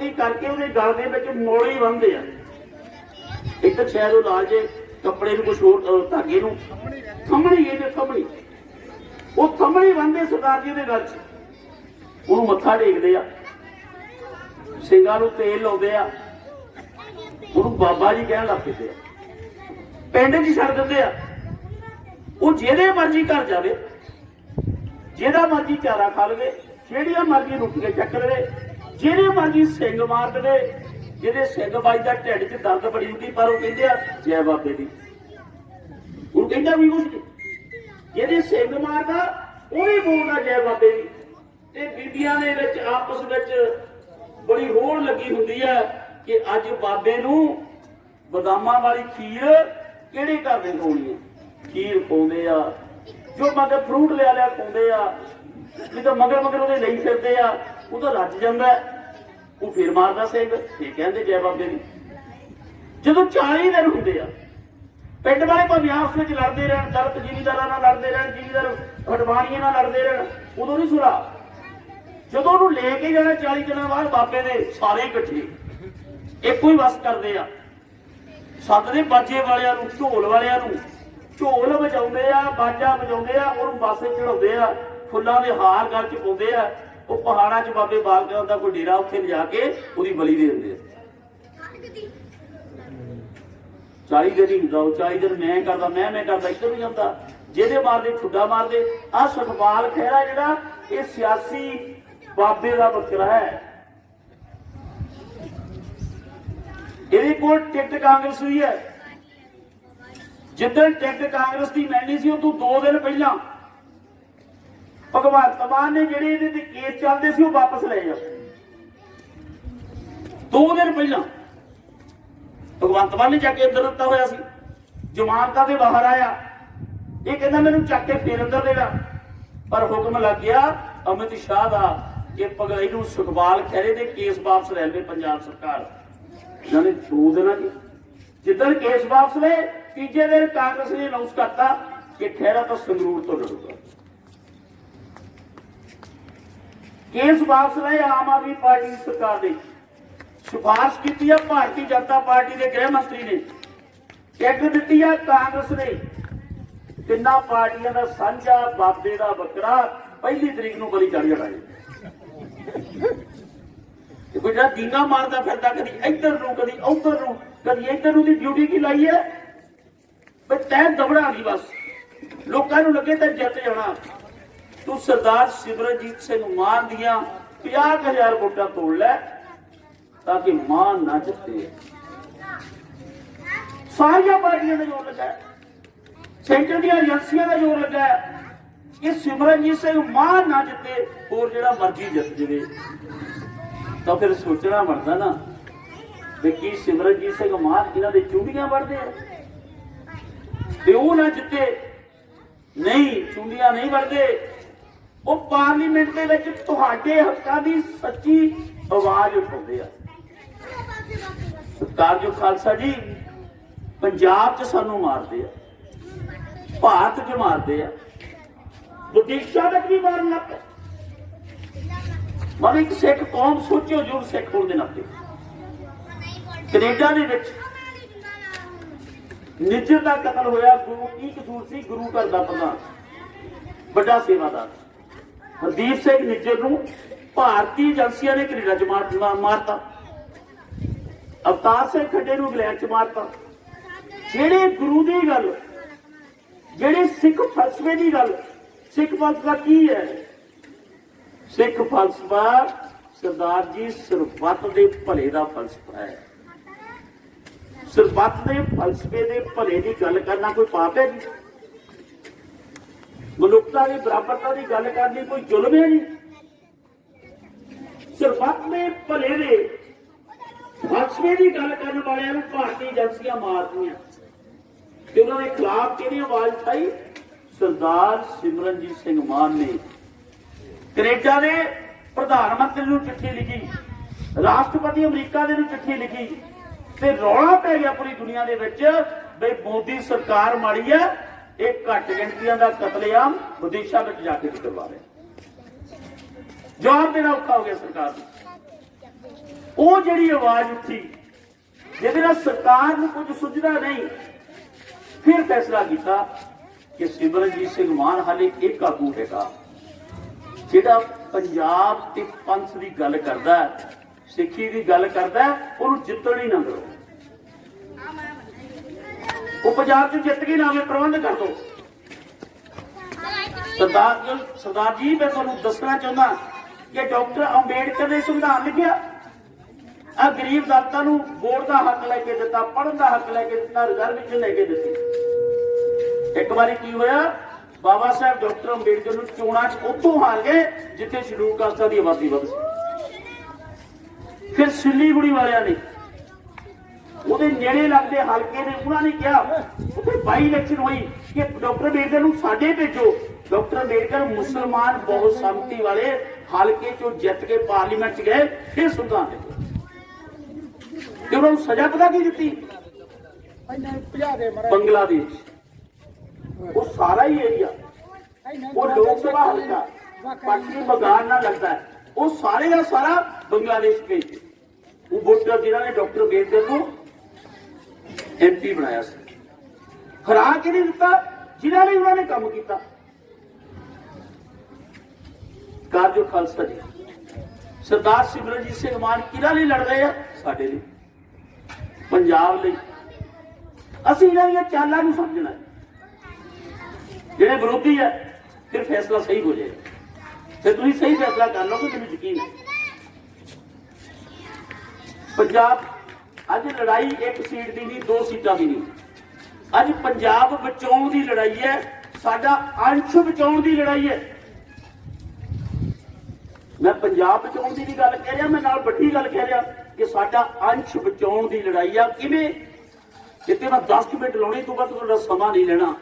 ਪੱਤੀ ਕਰਕੇ ਉਹਦੇ ਗਲ ਦੇ ਵਿੱਚ ਮੋੜੀ ਬੰਨਦੇ ਆ। ਇੱਕ ਸ਼ਾਇਦ ਉਹ ਲਾਲ ਜੇ ਕੱਪੜੇ ਨੂੰ ਕੁਛ ਹੋਰ ਧਾਗੇ ਨੂੰ। ਥੰਮਣੀ ਇਹਦੇ ਥੰਮਣੀ ਉਹ ਥੰਮਣੀ ਬੰਨ੍ਹਦੇ ਸਰਦਾਰ ਜੀ ਦੇ ਗਲ 'ਚ। ਉਹਨੂੰ ਮੱਥਾ ਟੇਕਦੇ ਆ। ਸਿੰਘਾਂ ਨੂੰ ਤੇਲ ਲਾਉਂਦੇ ਆ। ਉਹਨੂੰ ਬਾਬਾ ਜੀ ਕਹਿਣ ਲੱਗ ਪੈਂਦੇ ਆ। ਪਿੰਡ 'ਚ ਛੱਡ ਦਿੰਦੇ ਆ। ਉਹ ਜਿਹਦੇ ਮਰਜ਼ੀ ਘਰ ਜਾਵੇ। ਜਿਹਦਾ ਮਰਜ਼ੀ ਚਾਰਾ ਖਾ ਲਵੇ। ਜਿਹੜੀਆਂ ਮਰਜ਼ੀ ਰੋਟੀਆਂ ਚੱਕ ਲਵੇ। ਜਿਹੜੇ ਮਰਜ਼ੀ ਸਿੰਘ ਮਾਰਦੇ ਦੇਵੇ, ਜਿਹਦੇ ਸਿੰਘ ਬਾਈ ਦਾ ਢਿੱਡ 'ਚ ਦਰਦ ਬੜੀ ਹੁੰਦੀ, ਪਰ ਉਹ ਕਹਿੰਦੇ ਆ, ਜੈ ਬਾਬੇ ਦੀ। ਉਹ ਕਹਿੰਦਾ ਵੀ ਕੁਛ ਜਿਹਦੇ ਸਿੰਘ ਮਾਰਦਾ, ਉਹ ਵੀ ਬੋਲਦਾ ਜੈ ਬਾਬੇ ਦੀ। ਤੇ ਬੀਬੀਆਂ ਦੇ ਵਿੱਚ, ਆਪਸ ਵਿੱਚ ਬੜੀ ਹੋਣ ਲੱਗੀ ਹੁੰਦੀ ਹੈ ਕਿ ਅੱਜ ਬਾਬੇ ਨੂੰ ਬਦਾਮਾਂ ਵਾਲੀ ਖੀਰ ਕਿਹੜੇ ਘਰ ਦੇ ਖਵਾਉਣੀ ਹੈ ਖੀਰ ਪਾਉਂਦੇ ਆ। ਜੋ ਮਗਰ ਫਰੂਟ ਲਿਆ ਲਿਆ ਪਾਉਂਦੇ ਆ। ਜਦੋਂ ਮਗਰ ਮਗਰ ਉਹਦੇ ਲਈ ਫਿਰਦੇ ਆ। ਉਹ ਤਾਂ ਰੱਜ ਜਾਂਦਾ। ਉਹ ਫਿਰ ਮਾਰਦਾ ਸਿੰਘ ਇਹ ਕਹਿੰਦੇ ਜੈ ਬਾਬੇ ਦੀ ਜਦੋਂ 40 ਦਿਨ ਹੁੰਦੇ ਆ, ਪਿੰਡ ਵਾਲੇ ਭਾਵੇਂ ਆਪਸ ਵਿੱਚ ਲੜਦੇ ਰਹਿਣ ਦਲਤ ਜ਼ਿਮੀਦਾਰਾਂ ਨਾਲ ਲੜਦੇ ਰਹਿਣ, ਜ਼ਿਮੀਦਾਰ ਹਟਵਾਣੀਆਂ ਨਾਲ ਲੜਦੇ ਰਹਿਣ, ਉਦੋਂ ਨਹੀਂ ਸੁਣਾ। ਜਦੋਂ ਉਹਨੂੰ ਲੈ ਕੇ ਜਾਣਾ 40 ਦਿਨਾਂ ਬਾਅਦ, ਬਾਬੇ ਦੇ ਸਾਰੇ ਇਕੱਠੇ। ਇੱਕੋ ਹੀ ਵਸ ਕਰਦੇ ਆ। ਸੱਦਦੇ ਬਾਜੇ ਵਾਲਿਆਂ ਨੂੰ, ਢੋਲ ਵਾਲਿਆਂ ਨੂੰ, ਢੋਲ ਵਜਾਉਂਦੇ ਆ, ਬਾਜਾ ਵਜਾਉਂਦੇ ਆ, ਉਹਨੂੰ ਬਾਸੇ ਚੜਾਉਂਦੇ ਆ, ਫੁੱਲਾਂ ਦੇ ਹਾਰ ਗਲ ਚ ਪਾਉਂਦੇ ਆ। ਉਹ ਪਹਾੜਾਂ 'ਚ ਬਾਬੇ ਬਾਲਕਾਂ ਦਾ ਕੋਈ ਡੇਰਾ ਉੱਥੇ ਲਿਜਾ ਕੇ ਉਹਦੀ ਬਲੀ ਦੇ ਦਿੰਦੇ ਆ। 40 ਦਿਨ ਹੀ ਹੁੰਦਾ, ਉਹ 40 ਦਿਨ ਮੈਂ ਕਰਦਾ, ਮੈਂ ਮੈਂ ਕਰਦਾ, ਇੱਧਰ ਨਹੀਂ ਆਉਂਦਾ ਜਿਹਦੇ ਮਾਰਦੇ, ਠੁੱਡਾ ਮਾਰਦੇ। ਆ ਸੁਖਪਾਲ ਖਹਿਰਾ ਜਿਹੜਾ, ਇਹ ਸਿਆਸੀ ਬਾਬੇ ਦਾ ਬੱਕਰਾ ਹੈ। ਇਹਦੇ ਕੋਲ ਟਿਕਟ ਕਾਂਗਰਸ ਹੋਈ ਹੈ। ਜਿੱਦਣ ਟਿਕਟ ਕਾਂਗਰਸ ਦੀ ਮਿਲਣੀ ਸੀ, ਉਹ ਤੋਂ 2 ਦਿਨ ਪਹਿਲਾਂ ਭਗਵੰਤ ਮਾਨ ਨੇ ਜਿਹੜੇ ਇਹਦੇ ਤੇ ਕੇਸ ਚੱਲਦੇ ਸੀ, ਉਹ ਵਾਪਸ ਲੈ ਜਾ। ਦੋ ਦਿਨ ਪਹਿਲਾਂ ਭਗਵੰਤ ਮਾਨ ਨੇ ਜਾ ਕੇ ਅੰਦਰ ਦਿੱਤਾ ਹੋਇਆ ਸੀ। ਜ਼ਮਾਨਤਾਂ ਦੇ ਬਾਹਰ ਆਇਆ। ਇਹ ਕਹਿੰਦਾ, ਮੈਨੂੰ ਚੱਕ ਕੇ ਫੇਰ ਅੰਦਰ ਦੇਗਾ ਪਰ ਹੁਕਮ ਲੱਗ ਗਿਆ, ਅਮਿਤ ਸ਼ਾਹ ਦਾ, ਕਿ ਪਗੜਾਈ ਨੂੰ ਸੁਖਵਾਲ ਖਹਿਰੇ ਦੇ ਕੇਸ ਵਾਪਸ ਲੈ ਲਵੇ ਪੰਜਾਬ ਸਰਕਾਰ। ਇਹਨਾਂ ਨੇ ਦੋ ਦਿਨਾਂ ਦੀ। ਜਿੱਦਣ ਕੇਸ ਵਾਪਸ ਲਏ, ਤੀਜੇ ਦਿਨ ਕਾਂਗਰਸ ਨੇ ਅਨਾਉਂਸ ਕਰਤਾ ਕਿ ਖਹਿਰਾ ਤਾਂ ਸੰਗਰੂਰ ਤੋਂ ਲੜੂਗਾ। ਕੇਸ ਵਾਪਸ ਲਏ, ਆਮ ਆਦਮੀ ਪਾਰਟੀ ਦੀ ਸਰਕਾਰ ਨੇ ਸਿਫਾਰਿਸ਼ ਕੀਤੀ ਹੈ ਭਾਰਤੀ ਜਨਤਾ ਪਾਰਟੀ ਦੇ ਗ੍ਰਹਿ ਮੰਤਰੀ ਨੇ। ਟਿਕਟ ਦਿੱਤੀ ਹੈ ਕਾਂਗਰਸ ਨੇ। ਤਿੰਨਾਂ ਪਾਰਟੀਆਂ ਦਾ ਸਾਂਝਾ ਬਾਬੇ ਦਾ ਬੱਕਰਾ ਪਹਿਲੀ ਤਰੀਕ ਨੂੰ ਬਲੀ ਚੜ ਜਾਣਾ ਹੈ ਕੋਈ ਜਿਹੜਾ ਦੀਨਾ ਮਾਰਦਾ ਫਿਰਦਾ, ਕਦੀ ਇੱਧਰ ਨੂੰ, ਕਦੀ ਉੱਧਰ ਨੂੰ, ਕਦੀ ਇੱਧਰ ਨੂੰ ਦੀ ਡਿਊਟੀ ਕੀ ਲਾਈ ਹੈ? ਬਈ ਤੈਂ ਦਬੜਾ ਨਹੀਂ ਬਸ। ਲੋਕਾਂ ਨੂੰ ਲੱਗੇ ਤਾਂ ਜਿੱਤ ਜਾਣਾ। ਤੂੰ ਸਰਦਾਰ ਸਿਮਰਨਜੀਤ ਸਿੰਘ ਮਾਨ ਦੀਆਂ 50000 ਵੋਟਾਂ ਤੋੜ ਲੈ ਤਾਂ ਕਿ ਮਾਨ ਨਾ ਜਿੱਤੇ। ਸਾਰੀਆਂ ਪਾਰਟੀਆਂ ਦਾ ਜੋਰ ਲੱਗਾ। ਸੈਂਟਰ ਦੀਆਂ ਏਜੰਸੀਆਂ ਦਾ ਜੋਰ ਲੱਗਾ। ਕਿ ਸਿਮਰਨਜੀਤ ਸਿੰਘ ਮਾਨ ਨਾ ਜਿੱਤੇ, ਹੋਰ ਜਿਹੜਾ ਮਰਜ਼ੀ ਜਿੱਤ ਜਵੇ। ਤਾਂ ਫਿਰ ਸੋਚਣਾ ਬਣਦਾ ਨਾ ਵੀ ਕੀ ਸਿਮਰਨਜੀਤ ਸਿੰਘ ਮਾਨ ਇਹਨਾਂ ਦੇ ਚੁੰਡੀਆਂ ਵੜਦੇ ਆ? ਤੇ ਉਹ ਨਾ ਜਿੱਤੇ। ਨਹੀਂ, ਚੁੰਡੀਆਂ ਨਹੀਂ ਵੜਦੇ ਉਹ ਪਾਰਲੀਮੈਂਟ ਦੇ ਵਿੱਚ ਤੁਹਾਡੇ ਹੱਕਾਂ ਦੀ ਸੱਚੀ ਆਵਾਜ਼ ਉਠਾਉਂਦੇ ਆ। ਸਰਕਾਰ ਜੋ ਖਾਲਸਾ ਜੀ, ਪੰਜਾਬ 'ਚ ਸਾਨੂੰ ਮਾਰਦੇ ਆ, ਭਾਰਤ 'ਚ ਮਾਰਦੇ ਆ। ਵਿਦੇਸ਼ਾਂ ਤੱਕ ਵੀ ਮਾਰਨ ਲੱਗ ਪਏ। ਮਨ ਇੱਕ ਸਿੱਖ ਕੌਮ ਸੋਚਿਓ ਜੋ ਸਿੱਖ ਹੋਣ ਦੇ ਨਾਤੇ। ਕੈਨੇਡਾ ਦੇ ਵਿੱਚ ਨਿੱਜਰ ਦਾ ਕਤਲ ਹੋਇਆ, ਗੁਰੂ ਕੀ ਕਸੂਰ ਸੀ? ਗੁਰੂ ਘਰ ਦਾ ਪ੍ਰਧਾਨ, ਵੱਡਾ ਸੇਵਾਦਾਰ। ਹਰਦੀਪ ਸਿੰਘ ਨਿੱਜਰ ਨੂੰ ਭਾਰਤੀ ਏਜੰਸੀਆਂ ਨੇ ਕੈਨੇਡਾ ਚ ਮਾਰਤਾ। ਅਵਤਾਰ ਸਿੰਘ ਖੱਡੇ ਨੂੰ ਇੰਗਲੈਂਡ ਚ ਮਾਰਤਾ। ਜਿਹੜੇ ਗੁਰੂ ਦੀ ਗੱਲ, ਜਿਹੜੇ ਸਿੱਖ ਫਲਸਫੇ ਦੀ ਗੱਲ, ਸਿੱਖ ਫਲਸਫਾ ਕੀ ਹੈ? ਸਿੱਖ ਫਲਸਫਾ ਸਰਦਾਰ ਜੀ ਸਰਬੱਤ ਦੇ ਭਲੇ ਦਾ ਫਲਸਫਾ ਹੈ। ਸਰਬੱਤ ਦੇ ਫਲਸਫੇ ਦੇ ਭਲੇ ਦੀ ਗੱਲ ਕਰਨਾ ਕੋਈ ਪਾਪ ਹੈ ਜੀ? ਮਨੁੱਖਤਾ ਦੀ ਬਰਾਬਰਤਾ ਦੀ ਗੱਲ ਕਰਨੀ ਕੋਈ ਜ਼ੁਲਮ ਹੈ ਜੀ ਸਰਬੱਤ ਭਲੇ ਦੇ ਫਲਸਫੇ ਦੀ ਗੱਲ ਕਰਨ ਵਾਲਿਆਂ ਨੂੰ ਭਾਰਤੀ ਏਜੰਸੀਆਂ ਮਾਰਦੀਆਂ ਤੇ ਉਹਨਾਂ ਦੇ ਖਿਲਾਫ ਕਿਹਦੀ ਆਵਾਜ਼ ਉਠਾਈ? ਸਰਦਾਰ ਸਿਮਰਨਜੀਤ ਸਿੰਘ ਮਾਨ ਨੇ। ਕੈਨੇਡਾ ਦੇ ਪ੍ਰਧਾਨ ਮੰਤਰੀ ਨੂੰ ਚਿੱਠੀ ਲਿਖੀ, ਰਾਸ਼ਟਰਪਤੀ ਅਮਰੀਕਾ ਦੇ ਨੂੰ ਚਿੱਠੀ ਲਿਖੀ, ਤੇ ਰੌਲਾ ਪੈ ਗਿਆ ਪੂਰੀ ਦੁਨੀਆ ਦੇ ਵਿੱਚ, ਬਈ ਮੋਦੀ ਸਰਕਾਰ ਮਾੜੀ ਹੈ ਇਹ ਘੱਟ ਗਿਣਤੀਆਂ ਦਾ ਕਤਲੇਆਮ ਵਿਦੇਸ਼ਾਂ ਵਿੱਚ ਜਾ ਕੇ ਕਰਵਾ ਰਿਹਾ। ਜਵਾਬ ਦੇਣਾ ਔਖਾ ਹੋ ਗਿਆ ਸਰਕਾਰ ਨੂੰ। ਉਹ ਜਿਹੜੀ ਆਵਾਜ਼ ਉੱਠੀ, ਜਿਹਦੇ ਨਾਲ ਸਰਕਾਰ ਨੂੰ ਕੁਝ ਸੁਝਦਾ ਨਹੀਂ, ਫਿਰ ਫੈਸਲਾ ਕੀਤਾ ਕਿ ਸਿਮਰਨਜੀਤ ਸਿੰਘ ਮਾਨ ਹਾਲੇ ਇੱਕ ਆਗੂ ਹੈਗਾ, ਜਿਹੜਾ ਪੰਜਾਬ ਤੇ ਪੰਥ ਦੀ ਗੱਲ ਕਰਦਾ ਸਿੱਖੀ ਦੀ ਗੱਲ ਕਰਦਾ ਉਹਨੂੰ ਜਿੱਤਣ ਹੀ ਨਾ ਦਿਓ ਉਹ ਪੰਜਾਬ ਚ ਜਿੱਤ ਕੇ ਨਾਵੇਂ ਪ੍ਰਬੰਧ ਕਰ ਦੋ। ਸਰਦਾਰ ਜੀ ਸਰਦਾਰ ਜੀ, ਮੈਂ ਤੁਹਾਨੂੰ ਦੱਸਣਾ ਚਾਹੁੰਦਾ ਕਿ ਡਾਕਟਰ ਅੰਬੇਡਕਰ ਨੇ ਸੰਵਿਧਾਨ ਲਿਖਿਆ ਆ ਗਰੀਬ ਦਾਤਾ ਨੂੰ ਵੋਟ ਦਾ ਹੱਕ ਲੈ ਕੇ ਦਿੱਤਾ, ਪੜ੍ਹਨ ਦਾ ਹੱਕ ਲੈ ਕੇ ਦਿੱਤਾ ਰਿਜ਼ਰਵੇਸ਼ਨ ਲੈ ਕੇ ਦਿੱਤੀ। ਇੱਕ ਵਾਰੀ ਕੀ ਹੋਇਆ? ਬਾਬਾ ਸਾਹਿਬ ਡਾਕਟਰ ਅੰਬੇਡਕਰ ਨੂੰ ਚੋਣਾਂ 'ਚ ਉੱਥੋਂ ਹਾਰ ਗਏ, ਜਿੱਥੇ ਸ਼ਡਿਊਲ ਕਾਸਟਾਂ ਦੀ ਆਬਾਦੀ ਵੱਧ ਸੀ। ਫਿਰ ਸਿੱਲੀਗੁੜੀ ਵਾਲਿਆਂ ਨੇ ਉਹਦੇ ਨੇੜੇ ਲੱਗਦੇ ਹਲਕੇ ਨੇ, ਉਹਨਾਂ ਨੇ ਕਿਹਾ, ਉੱਥੇ ਬਾਈ ਇਲੈਕਸ਼ਨ ਹੋਈ ਕਿ ਡਾਕਟਰ ਅੰਬੇਡਕਰ ਨੂੰ ਸਾਡੇ ਭੇਜੋ। ਡਾਕਟਰ ਅੰਬੇਡਕਰ ਮੁਸਲਮਾਨ ਬਹੁਤ ਸੰਮਤੀ ਵਾਲੇ ਹਲਕੇ ਚੋਂ ਜਿੱਤ ਕੇ ਪਾਰਲੀਮੈਂਟ 'ਚ ਗਏ, ਫਿਰ ਸੰਵਿਧਾਨ ਦੇ ਤੇ ਉਹਨਾਂ ਨੂੰ ਸਜ਼ਾ ਪਤਾ ਕੀ ਦਿੱਤੀ? ਬੰਗਲਾਦੇਸ਼। ਉਹ ਸਾਰਾ ਹੀ ਏਰੀਆ ਉਹ ਲੋਕ ਸਭਾ ਹਲਕਾ। ਪੱਛਮੀ ਬੰਗਾਲ ਨਾਲ ਲੱਗਦਾ। ਹੈ ਉਹ ਸਾਰੇ ਦਾ ਸਾਰਾ ਬੰਗਲਾਦੇਸ਼ ਭੇਜ ਉਹ ਵੋਟਰ ਜਿਨ੍ਹਾਂ ਨੇ ਡਾਕਟਰ ਅੰਬੇਡਕਰ ਨੂੰ ਐਮਪੀ ਬਣਾਇਆ ਸੀ। ਹਰਾ ਕੇ ਨਹੀਂ ਦਿੱਤਾ? ਜਿਨ੍ਹਾਂ ਲਈ ਉਹਨਾਂ ਨੇ ਕੰਮ ਕੀਤਾ। ਕਾਰਜੋ ਖਾਲਸਾ ਜੀ। ਸਰਦਾਰ ਸਿਮਰਨਜੀਤ ਸਿੰਘ ਮਾਨ ਕਿਹਨਾਂ ਲਈ ਲੜ ਰਹੇ ਆ? ਸਾਡੇ ਲਈ। ਪੰਜਾਬ ਲਈ। ਅਸੀਂ ਇਹਨਾਂ ਦੀਆਂ ਚਾਲਾਂ ਨੂੰ ਸਮਝਣਾ ਜਿਹੜੇ ਵਿਰੋਧੀ ਹੈ ਫਿਰ ਫੈਸਲਾ ਸਹੀ ਹੋ ਜਾਏਗਾ। ਫਿਰ ਤੁਸੀਂ ਸਹੀ ਫੈਸਲਾ ਕਰ ਲਓਗੇ ਮੈਨੂੰ ਯਕੀਨ ਹੈ। ਪੰਜਾਬ ਅੱਜ ਲੜਾਈ ਇੱਕ ਸੀਟ ਦੀ ਨਹੀਂ, ਦੋ ਸੀਟਾਂ ਦੀ ਨਹੀਂ। ਅੱਜ ਪੰਜਾਬ ਬਚਾਉਣ ਦੀ ਲੜਾਈ ਹੈ, ਸਾਡਾ ਅੰਸ਼ ਬਚਾਉਣ ਦੀ ਲੜਾਈ ਹੈ। ਮੈਂ ਪੰਜਾਬ ਬਚਾਉਣ ਦੀ ਵੀ ਗੱਲ ਕਹਿ ਰਿਹਾ, ਮੈਂ ਨਾਲ ਵੱਡੀ ਗੱਲ ਕਹਿ ਰਿਹਾ ਕਿ ਸਾਡਾ ਅੰਸ਼ ਬਚਾਉਣ ਦੀ ਲੜਾਈ ਆ। ਕਿਵੇਂ? ਜਿੱਤੇ ਮੈਂ 10 ਮਿੰਟ ਲਾਉਣੇ ਤੋਂ ਬਾਅਦ ਤੁਹਾਡਾ ਸਮਾਂ ਨਹੀਂ ਲੈਣਾ।